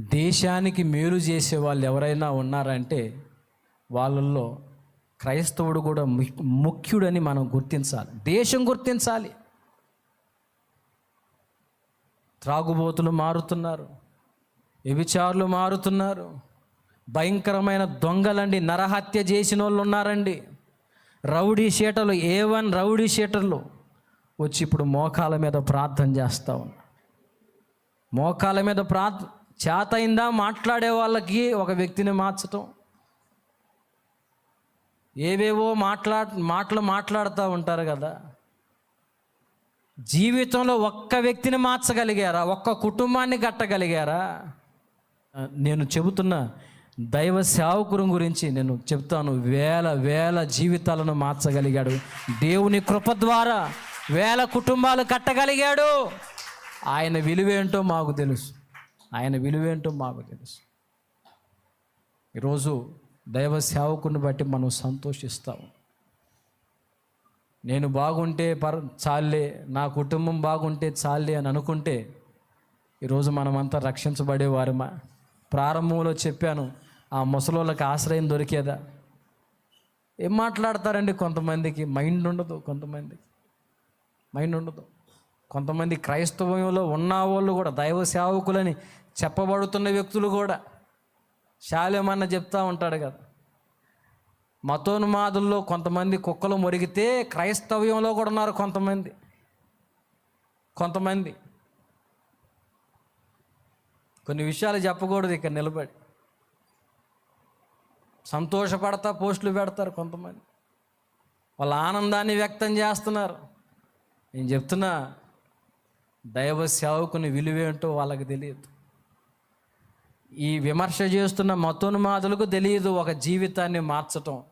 దేశానికి మేలు చేసే వాళ్ళు ఎవరైనా ఉన్నారంటే వాళ్ళల్లో క్రైస్తవుడు కూడా ముఖ్యుడని మనం గుర్తించాలి. దేశం గుర్తించాలి. త్రాగుబోతులు మారుతున్నారు. వ్యభిచారులు మారుతున్నారు. భయంకరమైన దొంగలండి నరహత్య చేసిన వాళ్ళు ఉన్నారండి. రౌడీ షీటర్లు ఏ వన్ రౌడీ షీటర్లు వచ్చి ఇప్పుడు మోకాల మీద ప్రార్థన చేస్తూ ఉన్నారు మోకాల మీద ప్రార్థన చేతయిందా మాట్లాడే వాళ్ళకి ఒక వ్యక్తిని మార్చటం. ఏవేవో మాట్లా మాటలు మాట్లాడుతూ ఉంటారు కదా. జీవితంలో ఒక్క వ్యక్తిని మార్చగలిగారా? ఒక్క కుటుంబాన్ని కట్టగలిగారా? నేను చెబుతున్న దైవ సేవకురం గురించి నేను చెప్తాను. వేల వేల జీవితాలను మార్చగలిగాడు. దేవుని కృప ద్వారా వేల కుటుంబాలు కట్టగలిగాడు. ఆయన విలువేంటో మాకు తెలుసు. ఆయన విలువేంటో మాకు తెలుసు. ఈరోజు దైవ సేవకుని బట్టి మనం సంతోషిస్తాము నేను బాగుంటే పర చాలే నా కుటుంబం బాగుంటే చాలే అని అనుకుంటే ఈరోజు మనమంతా రక్షించబడేవారమా ప్రారంభంలో చెప్పాను ఆ ముసలోళ్ళకి ఆశ్రయం దొరికేదా? ఏం మాట్లాడతారండి కొంతమందికి? మైండ్ ఉండదు కొంతమందికి. మైండ్ ఉండదు. కొంతమంది క్రైస్తవంలో ఉన్న వాళ్ళు కూడా దైవ సేవకులని చెప్పబడుతున్న వ్యక్తులు కూడా శాలేమన్న చెప్తా ఉంటాడు కదా. మతోన్మాదుల్లో కొంతమంది కుక్కలు మురిగితే క్రైస్తవ్యంలో కూడా ఉన్నారు కొంతమంది. కొంతమంది. కొన్ని విషయాలు చెప్పకూడదు ఇక్కడ నిలబడి. సంతోషపడతా పోస్టులు పెడతారు కొంతమంది. వాళ్ళ ఆనందాన్ని వ్యక్తం చేస్తున్నారు. నేను చెప్తున్నా దైవ సేవకుని విలువేంటో వాళ్ళకి తెలియదు. ఈ విమర్శ చేస్తున్న మతోన్మాదులకు తెలియదు ఒక జీవితాన్ని మార్చటం.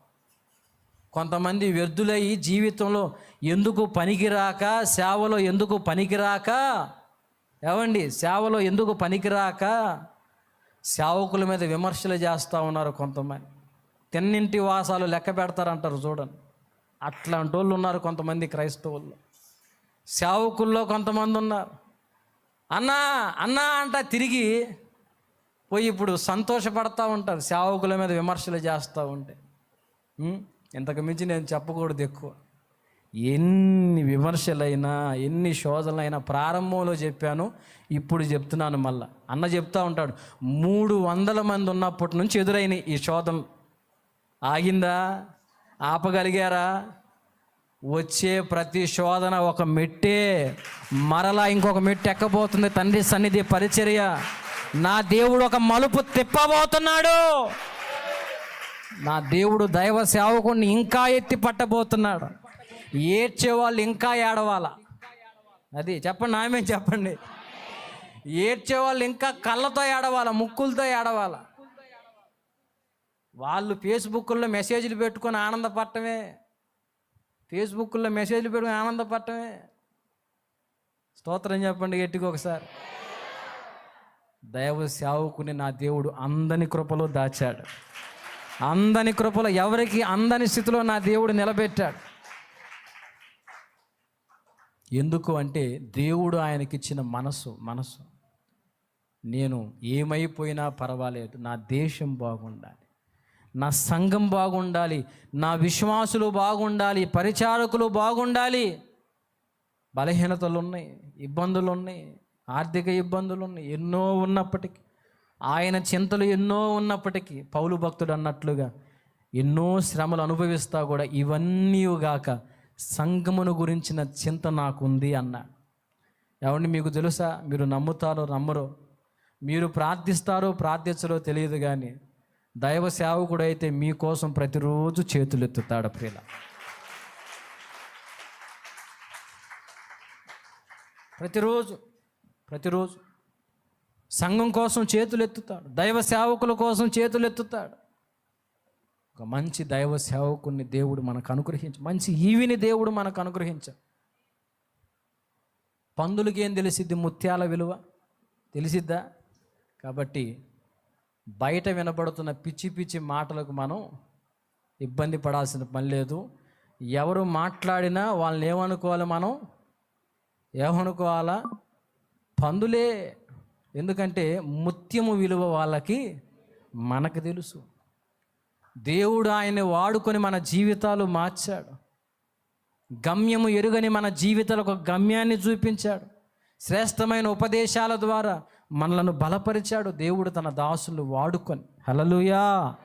కొంతమంది వ్యర్థులయ్యి జీవితంలో ఎందుకు పనికిరాక సేవలో ఎందుకు పనికిరాక? ఏమండి సేవలో ఎందుకు పనికిరాక? సేవకుల మీద విమర్శలు చేస్తూ ఉన్నారు కొంతమంది. తిన్నింటి వాసాలు లెక్క పెడతారంటారు చూడండి. అట్లాంటి వాళ్ళు ఉన్నారు కొంతమంది క్రైస్తవుల్లో సేవకుల్లో కొంతమంది ఉన్నారు అన్నా అన్నా అంట తిరిగి పోయి ఇప్పుడు సంతోషపడతా ఉంటారు సేవకుల మీద విమర్శలు చేస్తూ ఉంటే. ఇంతకు మించి నేను చెప్పకూడదు ఎక్కువ. ఎన్ని విమర్శలైనా ఎన్ని శోధనలైనా ప్రారంభంలో చెప్పాను ఇప్పుడు చెప్తున్నాను మళ్ళా. అన్న చెప్తా ఉంటాడు మూడు వందల మంది ఉన్నప్పటి నుంచి ఎదురైన ఈ శోధనలు ఆగిందా? ఆపగలిగారా? వచ్చే ప్రతి శోధన ఒక మెట్టే. మరలా ఇంకొక మెట్టు ఎక్కబోతుంది తండ్రి సన్నిధి పరిచర్య. నా దేవుడు ఒక మలుపు తిప్పబోతున్నాడు. నా దేవుడు దైవ సేవకుడిని ఇంకా ఎత్తి పట్టబోతున్నాడు. ఏడ్చే వాళ్ళు ఇంకా ఏడవాల? అది చెప్పండి ఆమె చెప్పండి. ఏడ్చే వాళ్ళు ఇంకా కళ్ళతో ఏడవాల ముక్కులతో ఏడవాల? వాళ్ళు ఫేస్బుక్లో మెసేజ్లు పెట్టుకొని ఆనందపడటమే. ఫేస్బుక్లో మెసేజ్లు పెట్టుకుని ఆనందపడటమే స్తోత్రం చెప్పండి గట్టిగా ఒకసారి. దైవ సేవకుని నా దేవుడు అందని కృపలో దాచాడు. అందని కృపలో ఎవరికి అందని స్థితిలో నా దేవుడు నిలబెట్టాడు. ఎందుకు అంటే దేవుడు ఆయనకిచ్చిన మనసు మనసు. నేను ఏమైపోయినా పర్వాలేదు నా దేశం బాగుండాలి. నా సంఘం బాగుండాలి నా విశ్వాసులు బాగుండాలి పరిచారకులు బాగుండాలి. బలహీనతలు ఉన్నాయి ఇబ్బందులు ఉన్నాయి ఆర్థిక ఇబ్బందులు ఉన్నాయి ఎన్నో ఉన్నప్పటికీ ఆయన చింతలు ఎన్నో ఉన్నప్పటికీ పౌలు భక్తుడు అన్నట్లుగా ఎన్నో శ్రమలు అనుభవిస్తా కూడా ఇవన్నీ గాక సంఘమును గురించిన చింత నాకుంది అన్నాడు ఏమండి మీకు తెలుసా? మీరు నమ్ముతారో నమ్మరో? మీరు ప్రార్థిస్తారో ప్రార్థించరో తెలియదు కానీ దైవ సేవకుడైతే మీకోసం ప్రతిరోజు చేతులెత్తుతాడు ప్రియుల. ప్రతిరోజు ప్రతిరోజు సంఘం కోసం చేతులెత్తుతాడు దైవ సేవకుల కోసం చేతులెత్తుతాడు. ఒక మంచి దైవ సేవకుని దేవుడు మనకు అనుగ్రహించ మంచి ఈవిని దేవుడు మనకు అనుగ్రహించ. పందులకి ఏం తెలిసిద్ది? ముత్యాల విలువ తెలిసిద్దా? కాబట్టి బయట వినబడుతున్న పిచ్చి పిచ్చి మాటలకు మనం ఇబ్బంది పడాల్సిన పని లేదు. ఎవరు మాట్లాడినా వాళ్ళని ఏమనుకోవాలి మనం? ఏమనుకోవాలా? పందులే. ఎందుకంటే ముత్యము విలువ వాళ్ళకి మనకు తెలుసు. దేవుడు ఆయన్ని వాడుకొని మన జీవితాలు మార్చాడు. గమ్యము ఎరుగని మన జీవితాలకు ఒక గమ్యాన్ని చూపించాడు. శ్రేష్టమైన ఉపదేశాల ద్వారా మనలను బలపరిచాడు దేవుడు తన దాసులు వాడుకొని. హలలుయా